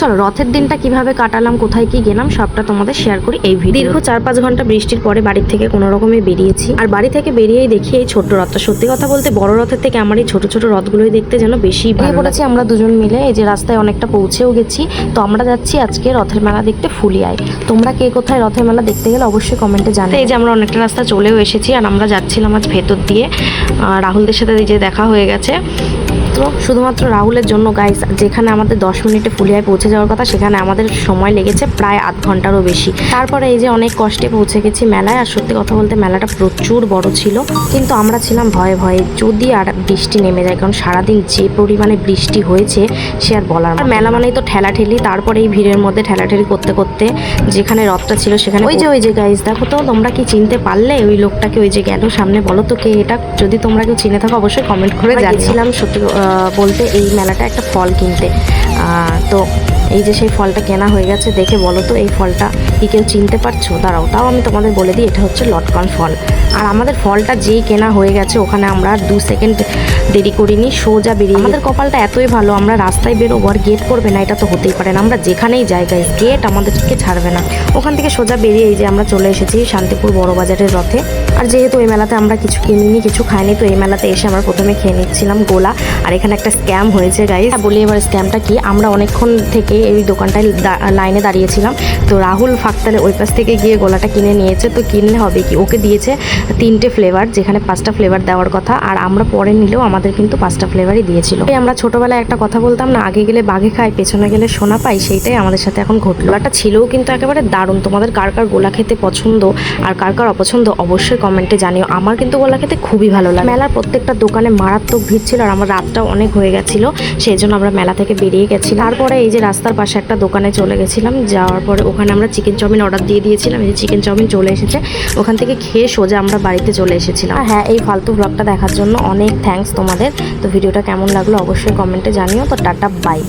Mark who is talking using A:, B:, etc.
A: চলো রথের দিনটা কীভাবে কাটালাম কোথায় কি গেলাম সবটা তোমাদের শেয়ার করি এই ভিডিও দীর্ঘ চার পাঁচ ঘণ্টা বৃষ্টির পরে বাড়ির থেকে কোনো রকমে বেরিয়েছি। আর বাড়ি থেকে বেরিয়েই দেখি এই ছোট্ট রথটা সত্যি কথা বলতে বড় রথের থেকে আমার এই ছোট ছোট রথগুলোই দেখতে যেন বেশি ভালো পড়েছি আমরা দুজন মিলে এই যে রাস্তায় অনেকটা পৌঁছেও গেছি। তো আমরা যাচ্ছি আজকে রথের মেলা দেখতে ফুলিয়ায়। তোমরা কে কোথায় রথের মেলা দেখতে গেলে অবশ্যই কমেন্টে জানাও। এই যে আমরা অনেকটা রাস্তা চলেও এসেছি আর আমরা যাচ্ছিলাম আজ ভেতর দিয়ে। রাহুলদের সাথে এই যে দেখা হয়ে গেছে। তো শুধুমাত্র রাহুলের জন্য গাইস যেখানে আমাদের দশ মিনিটে ফুলিয়ায় পৌঁছে যাওয়ার কথা সেখানে আমাদের সময় লেগেছে প্রায় আধ ঘন্টারও বেশি। তারপরে এই যে অনেক কষ্টে পৌঁছে গেছি মেলায় আর সত্যি কথা বলতে মেলাটা প্রচুর বড় ছিল। কিন্তু আমরা ছিলাম ভয়ে ভয়ে যদি আর বৃষ্টি নেমে যায় কারণ সারাদিন যে পরিমাণে বৃষ্টি হয়েছে সে আর বলার। আর মেলা মানেই তো ঠেলাঠেলি তারপরে এই ভিড়ের মধ্যে ঠেলাঠেলি করতে করতে যেখানে রথটা ছিল সেখানে ওই যে ওই যে গাইস দেখো তো তোমরা কি চিনতে পারলে? ওই লোকটাকে ওই যে গেল সামনে বলো তো কে এটা? যদি তোমরা কেউ চিনে থাকো অবশ্যই কমেন্ট করে জানিয়েছিলাম সত্যি বলতে এই মেলাটা একটা ফল কিনতে। তো এই যে সেই ফলটা কেনা হয়ে গেছে দেখে বলো তো, এই ফলটা কি কেউ চিনতে পারছ? দাঁড়াও, তাও আমি তোমাদের বলে দিই, এটা হচ্ছে লটকন ফল। আর আমাদের ফলটা যেই কেনা হয়ে গেছে, ওখানে আমরা দু সেকেন্ড দেরি করিনি সোজা বেরিয়ে আমাদের কপালটা এতই ভালো আমরা রাস্তায় বেরোবো আর গেট করবে না এটা তো হতেই পারে না। আমরা যেখানেই যাই গেট আমাদেরকে ছাড়বে না। ওখান থেকে সোজা বেরিয়ে এই যে আমরা চলে এসেছি শান্তিপুর বড় বাজারের রথে। আর যেহেতু এই মেলাতে আমরা কিছু কিনিনি কিছু খাইনি তো এই মেলাতে এসে আমরা প্রথমে খেয়ে নিচ্ছিলাম গোলা। আর এখানে একটা স্ক্যাম হয়েছে গাইস বলি এবার স্ক্যামটা কি? আমরা অনেকক্ষণ থেকে এই দোকানটায় দা- লাইনে দাঁড়িয়েছিলাম। তো রাহুল ফাঁকতালে ওই পাশ থেকে গিয়ে গোলাটা কিনে নিয়েছে। তো কিনলে হবে কি? ওকে দিয়েছে তিনটে ফ্লেভার যেখানে পাঁচটা ফ্লেভার দেওয়ার কথা। আর আমরা পরে নিলেও আমাদের কিন্তু পাঁচটা ফ্লেভারই দিয়েছিল। আমরা ছোটবেলায় একটা কথা বলতাম না, আগে গেলে বাঘে খায়, পেছনে গেলে সোনা পাই সেইটাই আমাদের সাথে এখন ঘটলো। একটা ছিলও কিন্তু একেবারে দারুণ। তোমাদের কার কার গোলা খেতে পছন্দ আর কার কার অপছন্দ অবশ্যই কমেন্টে জানিও। আমার কিন্তু গোলা খেতে খুবই ভালো লাগে। মেলার প্রত্যেকটা দোকানে মারাত্মক ভিড় ছিল আর আমার রাতটাও অনেক হয়ে গেছিল, সেই জন্য আমরা মেলা থেকে বেরিয়ে গেছি তারপরে এই যে রাস্তার পাশে একটা দোকানে চলে গেছিলাম, যাওয়ার পরে ওখানে আমরা চিকেন চাউমিন অর্ডার দিয়ে দিয়েছিলাম। এই যে চিকেন চাউমিন চলে এসেছে, ওখান থেকে খেয়ে সোজা আমরা বাড়িতে চলে এসেছিলাম। হ্যাঁ এই ফালতু ব্লগটা দেখার জন্য অনেক থ্যাংকস থ্যাঙ্কস তোমাদের। তো ভিডিওটা কেমন লাগল অবশ্যই কমেন্টে জানিও। তো টাটা বাই।